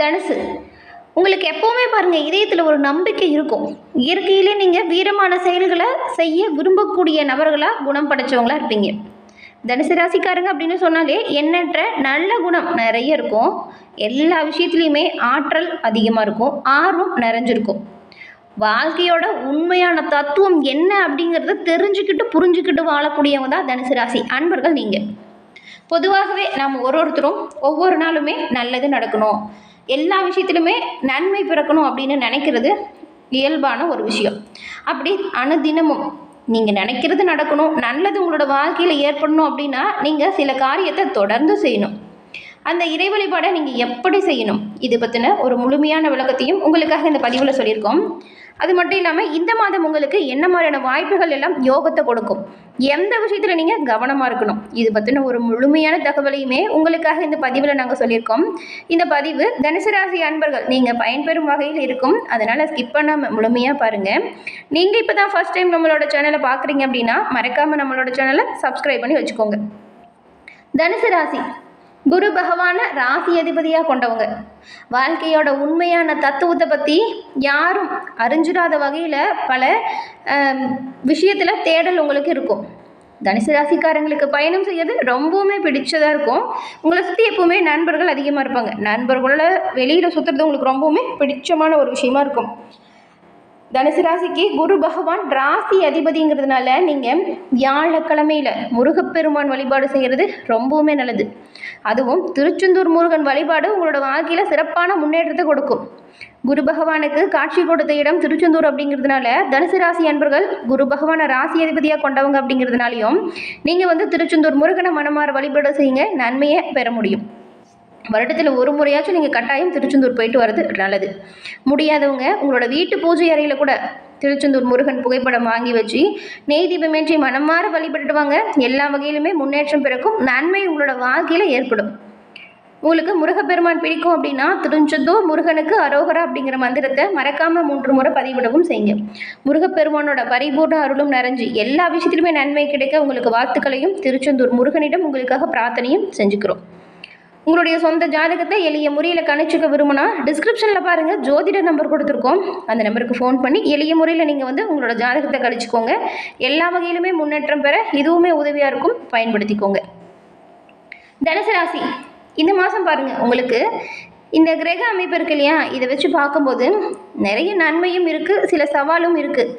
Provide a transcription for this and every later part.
தனுசு உங்களுக்கு எப்போவுமே பாருங்கள் இதயத்தில் ஒரு நம்பிக்கை இருக்கும். இயற்கையிலே நீங்கள் வீரமான செயல்களை செய்ய விரும்பக்கூடிய நபர்களாக குணம் படைச்சவங்களா இருப்பீங்க. தனுசு ராசிக்காரங்க அப்படின்னு சொன்னாலே எண்ணற்ற நல்ல குணம் நிறைய இருக்கும். எல்லா விஷயத்துலையுமே ஆற்றல் அதிகமாக இருக்கும் ஆர்வம் நிறைஞ்சிருக்கும். வாழ்க்கையோட உண்மையான தத்துவம் என்ன அப்படிங்கிறத தெரிஞ்சுக்கிட்டு புரிஞ்சுக்கிட்டு வாழக்கூடியவங்க தான் தனுசு ராசி. அன்பர்கள் நீங்கள் பொதுவாகவே நாம் ஒரு ஒருத்தரும் ஒவ்வொரு நாளுமே நல்லது நடக்கணும். எல்லா விஷயத்திலுமே நன்மை பிறக்கணும் அப்படின்னு நினைக்கிறது இயல்பான ஒரு விஷயம். அப்படி அனுதினமும் நீங்கள் நினைக்கிறது நடக்கணும் நல்லது உங்களோட வாழ்க்கையில் ஏற்படணும் அப்படின்னா நீங்கள் சில காரியத்தை தொடர்ந்து செய்யணும். அந்த இறை வழிபாடை நீங்கள் எப்படி செய்யணும்? இது பற்றின ஒரு முழுமையான விளக்கத்தையும் உங்களுக்காக இந்த பதிவில் சொல்லியிருக்கோம். அது மட்டும் இல்லாமல் இந்த மாதம் உங்களுக்கு என்ன மாதிரியான வாய்ப்புகள் எல்லாம் யோகத்தை கொடுக்கும்? எந்த விஷயத்தில் நீங்கள் கவனமாக இருக்கணும்? இது பற்றின ஒரு முழுமையான தகவலையுமே உங்களுக்காக இந்த பதிவில் நாங்கள் சொல்லியிருக்கோம். இந்த பதிவு தனுசு ராசி அன்பர்கள் நீங்கள் பயன்பெறும் வகையில் இருக்கும். அதனால் ஸ்கிப் பண்ணாமல் முழுமையாக பாருங்கள் நீங்கள் இப்போ தான் ஃபஸ்ட் டைம் நம்மளோட சேனலை பார்க்குறீங்க அப்படின்னா மறக்காமல் நம்மளோட சேனலை சப்ஸ்கிரைப் பண்ணி வச்சுக்கோங்க. தனுசு ராசி குரு பகவானை ராசி அதிபதியாக கொண்டவங்க. வாழ்க்கையோட உண்மையான தத்துவத்தை பற்றி யாரும் அறிஞ்சிடாத வகையில் பல விஷயத்தில் தேடல் உங்களுக்கு இருக்கும். தனுசு ராசிக்காரங்களுக்கு பயணம் செய்யறது ரொம்பவுமே பிடிச்சதாக இருக்கும். உங்களை சுற்றி எப்பவுமே நண்பர்கள் அதிகமாக இருப்பாங்க. நண்பர்களோட வெளியில் சுற்றுறது உங்களுக்கு ரொம்பவுமே பிடிச்சமான ஒரு விஷயமா இருக்கும். தனுசு ராசிக்கு குரு பகவான் ராசி அதிபதிங்கிறதுனால நீங்கள் வியாழக்கிழமையில் முருகப்பெருமான் வழிபாடு செய்கிறது ரொம்பவுமே நல்லது. அதுவும் திருச்செந்தூர் முருகன் வழிபாடு உங்களோட வாழ்க்கையில் சிறப்பான முன்னேற்றத்தை கொடுக்கும். குரு பகவானுக்கு காட்சி கொடுத்த இடம் திருச்செந்தூர் அப்படிங்கிறதுனால தனுசு ராசி அன்பர்கள் குரு பகவானை ராசி அதிபதியாக கொண்டவங்க அப்படிங்கிறதுனாலையும் நீங்கள் வந்து திருச்செந்தூர் முருகனை மனமாற வழிபாடு செய்யுங்க நன்மையை பெற முடியும். வருடத்தில் ஒரு முறையாச்சும் நீங்கள் கட்டாயம் திருச்செந்தூர் போயிட்டு வர்றது நல்லது. முடியாதவங்க உங்களோட வீட்டு பூஜை அறையில் கூட திருச்செந்தூர் முருகன் புகைப்படம் வாங்கி வச்சு நெய் தீபமேற்றி மனமாற வழிபட்டுட்டு வாங்க எல்லா வகையிலுமே முன்னேற்றம் பிறக்கும் நன்மை உங்களோட வாழ்க்கையில் ஏற்படும். உங்களுக்கு முருகப்பெருமான் பிடிக்கும் அப்படின்னா திருச்செந்தூர் முருகனுக்கு அரோகரா அப்படிங்கிற மந்திரத்தை மறக்காமல் மூன்று முறை பதிவிடவும் செய்யுங்க. முருகப்பெருமானோட பரிபூர்ண அருளும் நிறைஞ்சு எல்லா விஷயத்திலுமே நன்மை கிடைக்க உங்களுக்கு வாழ்த்துக்களையும் திருச்செந்தூர் முருகனிடம் உங்களுக்காக பிரார்த்தனையும் செஞ்சுக்கிறோம். உங்களுடைய சொந்த ஜாதகத்தை எளிய முறையில் கணிச்சுக்க விரும்பினா டிஸ்கிரிப்ஷனில் பாருங்கள் ஜோதிட நம்பர் கொடுத்துருக்கோம். அந்த நம்பருக்கு ஃபோன் பண்ணி எளிய முறையில் நீங்கள் வந்து உங்களோட ஜாதகத்தை கழிச்சுக்கோங்க எல்லா வகையிலுமே முன்னேற்றம் பெற இதுவுமே உதவியாக இருக்கும். பயன்படுத்திக்கோங்க. தனுசு ராசி. இந்த மாதம் பாருங்கள் உங்களுக்கு இந்த கிரக அமைப்பு இருக்கு இல்லையா? இதை வச்சு பார்க்கும்போது நிறைய நன்மையும் இருக்குது சில சவாலும் இருக்குது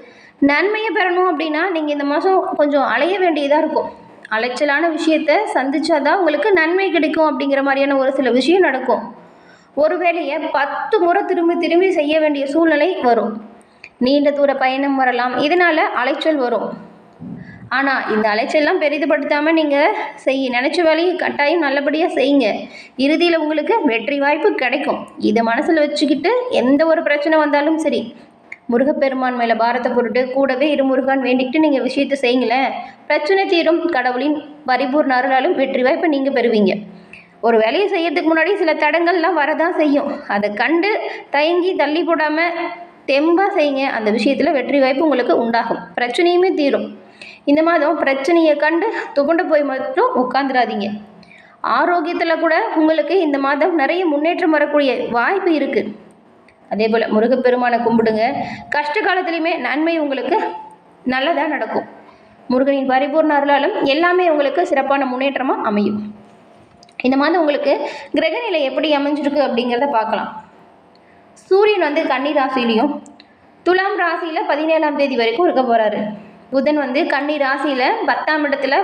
நன்மையை பெறணும் அப்படின்னா நீங்கள் இந்த மாதம் கொஞ்சம் அலைய வேண்டியதாக இருக்கும். அலைச்சலான விஷயத்த சந்திச்சாதான் உங்களுக்கு நன்மை கிடைக்கும் அப்படிங்கிற மாதிரியான ஒரு சில விஷயம் நடக்கும். ஒரு வேலையை பத்து முறை திரும்பி திரும்பி செய்ய வேண்டிய சூழ்நிலை வரும். நீண்ட தூர பயணம் வரலாம். இதனால் அலைச்சல் வரும். ஆனால் இந்த அலைச்சல்லாம் பெரிதுபடுத்தாமல் நீங்கள் செய் நினச்ச வேலையை கட்டாயம் நல்லபடியாக செய்யுங்க. இறுதியில் உங்களுக்கு வெற்றி வாய்ப்பு கிடைக்கும். இதை மனசில் வச்சுக்கிட்டு எந்த ஒரு பிரச்சனை வந்தாலும் சரி முருகப்பெருமான் மேலே பாரத்தை போட்டுட்டு கூடவே இருமுருகான் வேண்டிக்கிட்டு நீங்கள் விஷயத்தை செய்யுங்களேன். பிரச்சனை தீரும் கடவுளின் பரிபூர்ண அருளாலும் வெற்றி வாய்ப்பை நீங்கள் பெறுவீங்க. ஒரு வேலையை செய்யறதுக்கு முன்னாடி சில தடங்கள்லாம் வரதான் செய்யும். அதை கண்டு தயங்கி தள்ளி போடாமல் தெம்பாக செய்யுங்க. அந்த விஷயத்தில் வெற்றி வாய்ப்பு உங்களுக்கு உண்டாகும். பிரச்சனையுமே தீரும். இந்த மாதம் பிரச்சனையை கண்டு துவண்டு போய் மட்டும் உட்காந்துடாதீங்க ஆரோக்கியத்தில் கூட உங்களுக்கு இந்த மாதம் நிறைய முன்னேற்றம் வரக்கூடிய வாய்ப்பு இருக்குது அதே போல் முருகப்பெருமானை கும்பிடுங்க. கஷ்ட காலத்துலேயுமே நன்மை உங்களுக்கு நல்லதாக நடக்கும். முருகனின் பரிபூர்ண அருளாலும் எல்லாமே உங்களுக்கு சிறப்பான முன்னேற்றமாக அமையும். இந்த மாதம் உங்களுக்கு கிரகநிலை எப்படி அமைஞ்சிருக்கு அப்படிங்கிறத பார்க்கலாம். சூரியன் வந்து கன்னி ராசிலையும் துலாம் ராசியில் பதினேழாம் தேதி வரைக்கும் இருக்க போகிறாரு புதன் வந்து கன்னி ராசியில் பத்தாம் இடத்துல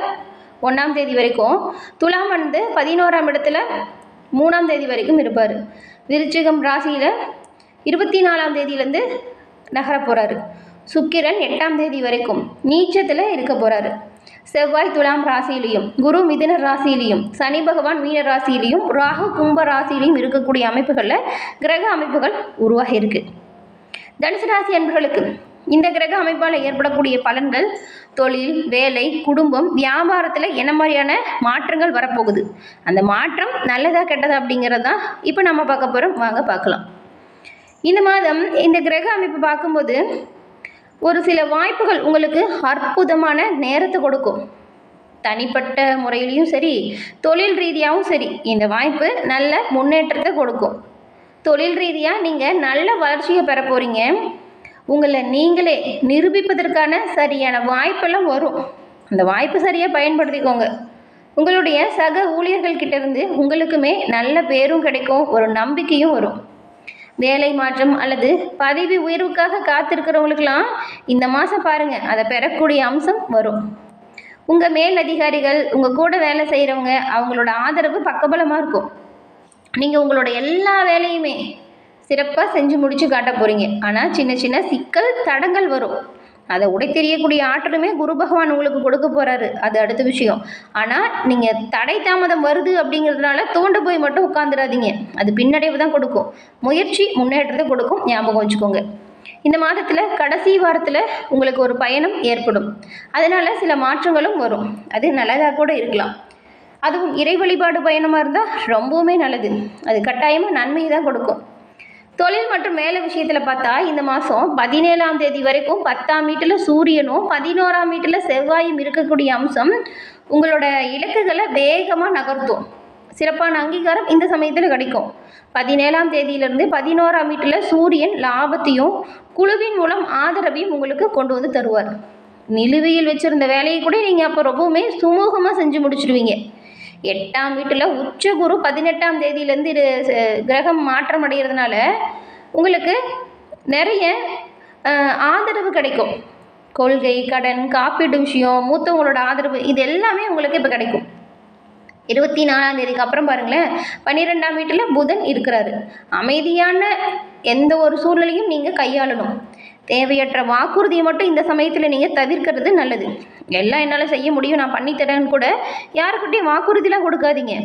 ஒன்றாம் தேதி வரைக்கும் துலாம் வந்து பதினோராம் இடத்துல மூணாம் தேதி வரைக்கும் இருப்பார். விருச்சிகம் ராசியில் இருபத்தி நாலாம் தேதியிலேருந்து நகர போகிறாரு சுக்கிரன் எட்டாம் தேதி வரைக்கும் நீச்சத்தில் இருக்க போகிறாரு செவ்வாய் துலாம் ராசியிலையும் குரு மிதுன ராசியிலையும் சனி பகவான் மீன ராசியிலையும் ராகு கும்ப ராசியிலையும் இருக்கக்கூடிய அமைப்புகளில் கிரக அமைப்புகள் உருவாகி இருக்கு. தனுசு ராசி அன்பர்களுக்கு இந்த கிரக அமைப்பால் ஏற்படக்கூடிய பலன்கள் தொழில் வேலை குடும்பம் வியாபாரத்தில் என்ன மாதிரியான மாற்றங்கள் வரப்போகுது? அந்த மாற்றம் நல்லதா கெட்டதா அப்படிங்கிறது தான் இப்போ நம்ம பார்க்க போகிறோம் வாங்க பார்க்கலாம். இந்த மாதம் இந்த கிரக அமைப்பு பார்க்கும்போது ஒரு சில வாய்ப்புகள் உங்களுக்கு அற்புதமான நேரத்தை கொடுக்கும். தனிப்பட்ட முறையிலையும் சரி தொழில் ரீதியாகவும் சரி இந்த வாய்ப்பு நல்ல முன்னேற்றத்தை கொடுக்கும். தொழில் ரீதியாக நீங்கள் நல்ல வளர்ச்சியை பெற போகிறீங்க உங்களை நீங்களே நிரூபிப்பதற்கான சரியான வாய்ப்பெல்லாம் வரும். அந்த வாய்ப்பு சரியாக பயன்படுத்திக்கோங்க. உங்களுடைய சக ஊழியர்கள் இருந்து உங்களுக்குமே நல்ல பேரும் கிடைக்கும் ஒரு நம்பிக்கையும் வரும். வேலை மாற்றம் அல்லது பதவி உயர்வுக்காக காத்திருக்கிறவங்களுக்கெல்லாம் இந்த மாதம் பாருங்கள் அதை பெறக்கூடிய அம்சம் வரும். உங்கள் மேல் அதிகாரிகள் உங்கள் கூட வேலை செய்கிறவங்க அவங்களோட ஆதரவு பக்கபலமாக இருக்கும். நீங்கள் உங்களோட எல்லா வேலையுமே சிறப்பாக செஞ்சு முடித்து காட்ட போகிறீங்க ஆனால் சின்ன சின்ன சிக்கல் தடங்கள் வரும். அதை உடை தெரியக்கூடிய ஆற்றலுமே குரு பகவான் உங்களுக்கு கொடுக்க போகிறாரு அது அடுத்த விஷயம். ஆனால் நீங்கள் தடை தாமதம் வருது அப்படிங்கிறதுனால தோண்டு போய் மட்டும் உட்காந்துடாதீங்க அது பின்னடைவு தான் கொடுக்கும். முயற்சி முன்னேற்றத்தை கொடுக்கும். ஞாபகம் வச்சுக்கோங்க. இந்த மாதத்தில் கடைசி வாரத்தில் உங்களுக்கு ஒரு பயணம் ஏற்படும். அதனால் சில மாற்றங்களும் வரும். அது நல்லதாக கூட இருக்கலாம். அதுவும் இறை வழிபாடு பயணமாக இருந்தால் ரொம்பவுமே நல்லது. அது கட்டாயமாக நன்மையை தான் கொடுக்கும். தொழில் மற்றும் வேலை விஷயத்தில் பார்த்தா இந்த மாதம் பதினேழாம் தேதி வரைக்கும் பத்தாம் வீட்டில் சூரியனும் பதினோராம் வீட்டில் செவ்வாயும் இருக்கக்கூடிய அம்சம் உங்களோட இலக்குகளை வேகமாக நகர்த்தும். சிறப்பான அங்கீகாரம் இந்த சமயத்தில் கிடைக்கும். பதினேழாம் தேதியிலிருந்து பதினோராம் வீட்டில் சூரியன் லாபத்தையும் குழுவின் மூலம் ஆதரவையும் உங்களுக்கு கொண்டு வந்து தருவார். நிலுவையில் வச்சுருந்த வேலையை கூட நீங்கள் அப்போ ரொம்பவுமே சுமூகமாக செஞ்சு முடிச்சிடுவீங்க எட்டாம் வீட்டில் உச்ச குரு பதினெட்டாம் தேதியிலேருந்து இது ச- கிரகம் மாற்றம் அடைகிறதுனால உங்களுக்கு நிறைய ஆதரவு கிடைக்கும். கொள்கை கடன் காப்பீடு விஷயம் மூத்தவங்களோட ஆதரவு இது எல்லாமே உங்களுக்கு இப்போ கிடைக்கும். இருபத்தி நாலாம் தேதிக்கு அப்புறம் பாருங்களேன் பன்னிரெண்டாம் வீட்டில் புதன் இருக்கிறாரு. அமைதியான எந்த ஒரு சூழ்நிலையும் நீங்கள் கையாளணும். தேவையற்ற வாக்குறுதியை மட்டும் இந்த சமயத்தில் நீங்கள் தவிர்க்கிறது நல்லது. எல்லாம் என்னால் செய்ய முடியும் நான் பண்ணித்தரேன்னு கூட யாருக்கிட்டையும் வாக்குறுதிலாம் கொடுக்காதீங்க.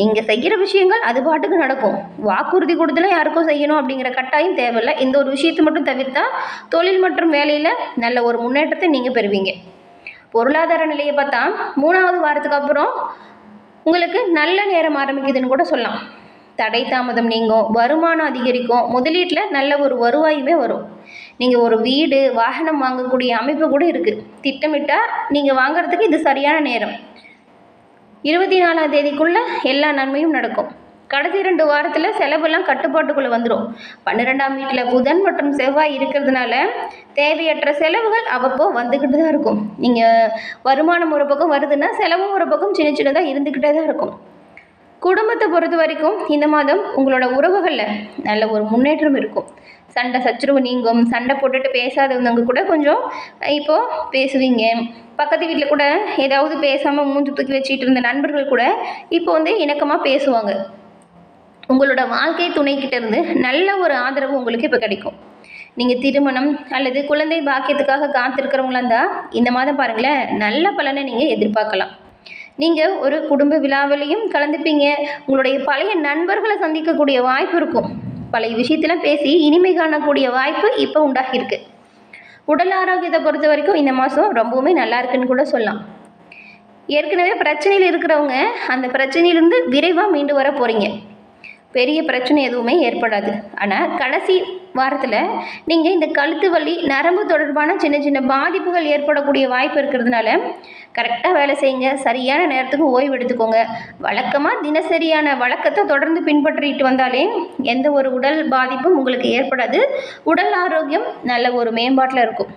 நீங்கள் செய்கிற விஷயங்கள் அது பாட்டுக்கு நடக்கும். வாக்குறுதி கொடுத்துலாம் யாருக்கும் செய்யணும் அப்படிங்கிற கட்டாயம் தேவையில்லை. இந்த ஒரு விஷயத்தை மட்டும் தவிர்த்தா தொழில் மற்றும் வேலையில் நல்ல ஒரு முன்னேற்றத்தை நீங்கள் பெறுவீங்க. பொருளாதார நிலையை பார்த்தா மூணாவது வாரத்துக்கு அப்புறம் உங்களுக்கு நல்ல நேரம் ஆரம்பிக்குதுன்னு கூட சொல்லலாம். தடை தாமதம் நீங்கும் வருமானம் அதிகரிக்கும் முதலீட்டில் நல்ல ஒரு வருவாயுமே வரும். நீங்கள் ஒரு வீடு வாகனம் வாங்கக்கூடிய அமைப்பு கூட இருக்குது திட்டமிட்டால் நீங்கள் வாங்குறதுக்கு இது சரியான நேரம். இருபத்தி நாலாம் தேதிக்குள்ளே எல்லா நன்மையும் நடக்கும். கடைசி ரெண்டு வாரத்தில் செலவெல்லாம் கட்டுப்பாட்டுக்குள்ளே வந்துடும் பன்னிரெண்டாம் வீட்டில் புதன் மற்றும் செவ்வாய் இருக்கிறதுனால தேவையற்ற செலவுகள் அவ்வப்போ வந்துக்கிட்டு தான் இருக்கும். நீங்கள் வருமானம் ஒரு பக்கம் வருதுன்னா செலவும் ஒரு பக்கம் சின்ன சின்னதாக இருந்துக்கிட்டே தான் இருக்கும். குடும்பத்தை பொறுத்த வரைக்கும் இந்த மாதம் உங்களோட உறவுகளில் நல்ல ஒரு முன்னேற்றம் இருக்கும். சண்டை சச்சுரவு நீங்கும் சண்டை போட்டுட்டு பேசாதவங்க கூட கொஞ்சம் இப்போது பேசுவீங்க. பக்கத்து வீட்டில் கூட ஏதாவது பேசாமல் மூஞ்சி தூக்கி வச்சுட்டு இருந்த நண்பர்கள் கூட இப்போ வந்து இணக்கமாக பேசுவாங்க. உங்களோட வாழ்க்கை துணைக்கிட்ட இருந்து நல்ல ஒரு ஆதரவு உங்களுக்கு இப்போ கிடைக்கும். நீங்கள் திருமணம் அல்லது குழந்தை பாக்கியத்துக்காக காத்திருக்கிறவங்களா இருந்தால் இந்த மாதம் பாருங்களேன் நல்ல பலனை நீங்கள் எதிர்பார்க்கலாம். நீங்கள் ஒரு குடும்ப விழாவிலையும் கலந்துப்பீங்க. உங்களுடைய பழைய நண்பர்களை சந்திக்கக்கூடிய வாய்ப்பு இருக்கும். பழைய விஷயத்தெல்லாம் பேசி இனிமை காணக்கூடிய வாய்ப்பு இப்போ உண்டாகியிருக்கு. உடல் ஆரோக்கியத்தை பொறுத்த வரைக்கும் இந்த மாதம் ரொம்பவுமே நல்லா இருக்குன்னு கூட சொல்லலாம். ஏற்கனவே பிரச்சனையில் இருக்கிறவங்க அந்த பிரச்சனையிலேருந்து விரைவாக மீண்டு வர போகிறீங்க பெரிய பிரச்சனை எதுவுமே ஏற்படாது. ஆனால் கடைசி வாரத்தில் நீங்கள் இந்த கழுத்து வலி நரம்பு தொடர்பான சின்ன சின்ன பாதிப்புகள் ஏற்படக்கூடிய வாய்ப்பு இருக்கிறதுனால கரெக்டாக வேலை செய்யுங்க. சரியான நேரத்துக்கு ஓய்வு எடுத்துக்கோங்க. வழக்கமாக தினசரியான வழக்கத்தை தொடர்ந்து பின்பற்றிட்டு வந்தாலே எந்த ஒரு உடல் பாதிப்பும் உங்களுக்கு ஏற்படாது. உடல் ஆரோக்கியம் நல்ல ஒரு மேம்பாட்டில் இருக்கும்.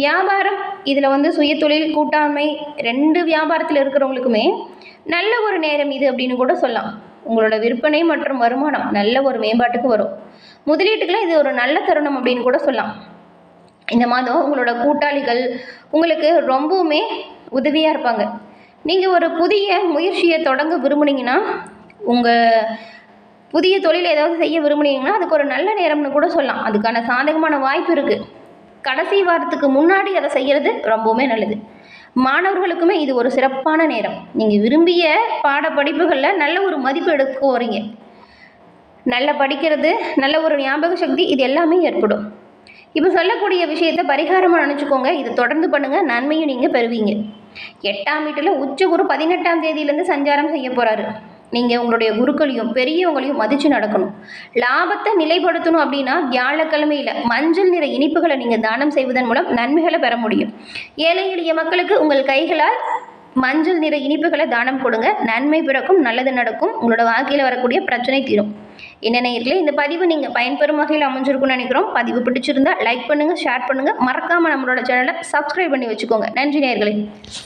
வியாபாரம் இதில் வந்து சுயதொழில் கூட்டாண்மை ரெண்டு வியாபாரத்தில் இருக்கிறவங்களுக்குமே நல்ல ஒரு நேரம் இது அப்படின்னு கூட சொல்லலாம். உங்களோட விற்பனை மற்றும் வருமானம் நல்ல ஒரு மேம்பாட்டுக்கு வரும். முதலீட்டுக்கெல்லாம் இது ஒரு நல்ல தருணம் அப்படின்னு கூட சொல்லலாம். இந்த மாதம் உங்களோட கூட்டாளிகள் உங்களுக்கு ரொம்பவுமே உதவியாக இருப்பாங்க. நீங்கள் ஒரு புதிய முயற்சியை தொடங்க விரும்புனீங்கன்னா உங்கள் புதிய தொழில் ஏதாவது செய்ய விரும்புனீங்கன்னா அதுக்கு ஒரு நல்ல நேரம்னு கூட சொல்லலாம். அதுக்கான சாதகமான வாய்ப்பு இருக்குது கடைசி வாரத்துக்கு முன்னாடி அதை செய்கிறது ரொம்பவுமே நல்லது. மாணவர்களுக்குமே இது ஒரு சிறப்பான நேரம். நீங்கள் விரும்பிய பாட படிப்புகளில் நல்ல ஒரு மதிப்பு எடுக்க போகிறீங்க நல்லா படிக்கிறது நல்ல ஒரு ஞாபக சக்தி இது எல்லாமே ஏற்படும். இப்போ சொல்லக்கூடிய விஷயத்தை பரிகாரமாக நினச்சிக்கோங்க. இதை தொடர்ந்து பண்ணுங்கள் நன்மையும் நீங்கள் பெறுவீங்க. எட்டாம் வீட்டில் உச்ச குரு பதினெட்டாம் தேதியிலேருந்து சஞ்சாரம் செய்ய போகிறாரு நீங்கள் உங்களுடைய குருக்களையும் பெரியவங்களையும் மதித்து நடக்கணும். லாபத்தை நிலைப்படுத்தணும் அப்படின்னா வியாழக்கிழமையில் மஞ்சள் நிற இனிப்புகளை நீங்கள் தானம் செய்வதன் மூலம் நன்மைகளை பெற முடியும். ஏழை எளிய மக்களுக்கு உங்கள் கைகளால் மஞ்சள் நிற இனிப்புகளை தானம் கொடுங்க. நன்மை பிறக்கும் நல்லது நடக்கும். உங்களோட வாழ்க்கையில் வரக்கூடிய பிரச்சனை தீரும். என்ன நேயர்களே இந்த பதிவு நீங்கள் பயன்பெறும் வகையில் அமைஞ்சிருக்கும்னு நினைக்கிறோம். பதிவு பிடிச்சிருந்தா லைக் பண்ணுங்கள் ஷேர் பண்ணுங்கள் மறக்காமல் நம்மளோட சேனலை சப்ஸ்கிரைப் பண்ணி வச்சுக்கோங்க. நன்றி நேயர்களே.